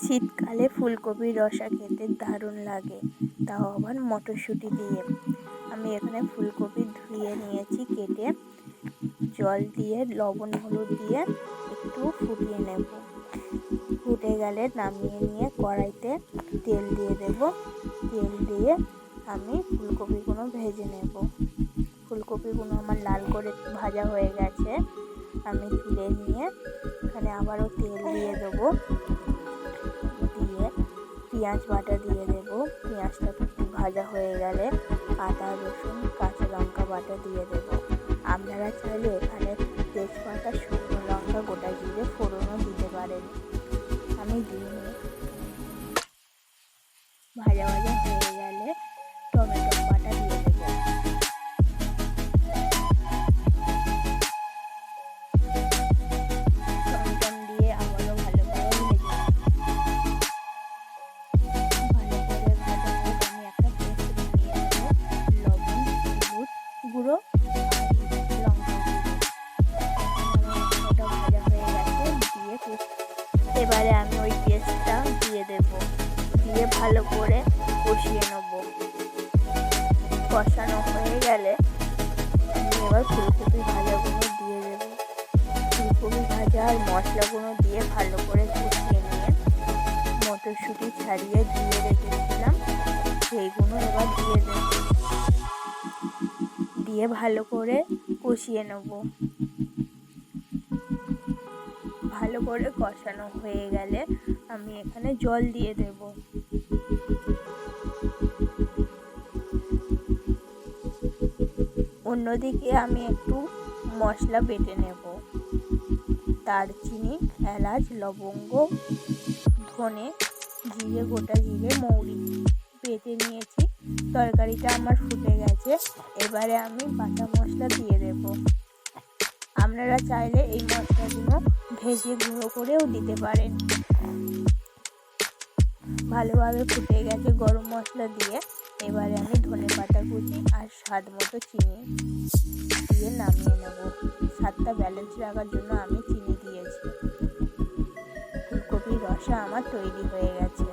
শীতকালে ফুলকপির রসা খেতে দারুণ লাগে, তাও আবার মটরশুঁটি দিয়ে। আমি এখানে ফুলকপি ধুয়ে নিয়েছি, কেটে জল দিয়ে, লবণ হলুদ দিয়ে একটু ফুটিয়ে নেব। ফুটে গেলে নামিয়ে নিয়ে কড়াইতে তেল দিয়ে দেব। তেল দিয়ে আমি ফুলকপিগুলো ভেজে নেব। ফুলকপিগুলো আমার লাল করে ভাজা হয়ে গেছে, আমি তুলে নিয়ে এখানে আবারও তেল দিয়ে দেবো। পেঁয়াজ বাটা দিয়ে দেবো। পেঁয়াজটা ভাজা হয়ে গেলে আদা, রসুন, কাঁচা লঙ্কা বাটা দিয়ে দেবো। আপনারা চাইলে এখানে তেজপাতা, শুকনো লঙ্কা, গোটা জিরে, ফোড়নও দিতে পারেন। আমি দিয়ে ভাজা ভাজা হয়ে গেলে টমেটো দিয়ে ভালো করে কষিয়ে নেব। কষানো হয়ে গেলে আমি এবার ফুলকপি ভাজাগুলো দিয়ে দেবো। ফুলকপি ভাজা আর মশলাগুলো দিয়ে ভালো করে কষিয়ে নিয়ে মটরশুঁটি ছাড়িয়ে ধুয়ে রেখেছিলাম, সেইগুলো এবার দিয়ে দেব। দিয়ে ভালো করে কষিয়ে নেব। ভালো করে কষানো হয়ে গেলে আমি এখানে জল দিয়ে দেব। অন্যদিকে আমি একটু মশলা বেটে নেব। দারচিনি, এলাচ, লবঙ্গ, ধনে, জিরে, গোটা জিরে, মৌরি বেটে নিয়েছি। তরকারিটা আমার ফুটে গেছে। এবারে আমি বাটা মশলা দিয়ে দেব। আপনারা চাইলে এই মশলাগুলো ভেজে গুঁড়ো করেও দিতে পারেন। ভালোভাবে ফুটে গেছে গরম মশলা দিয়ে। এবারে আমি ধনে পাতা কুচি আর স্বাদ মতো চিনি দিয়ে নামিয়ে নেব। স্বাদটা ব্যালেন্স রাখার জন্য আমি চিনি দিয়েছি। ফুলকপির রসা আমার তৈরি হয়ে গেছে।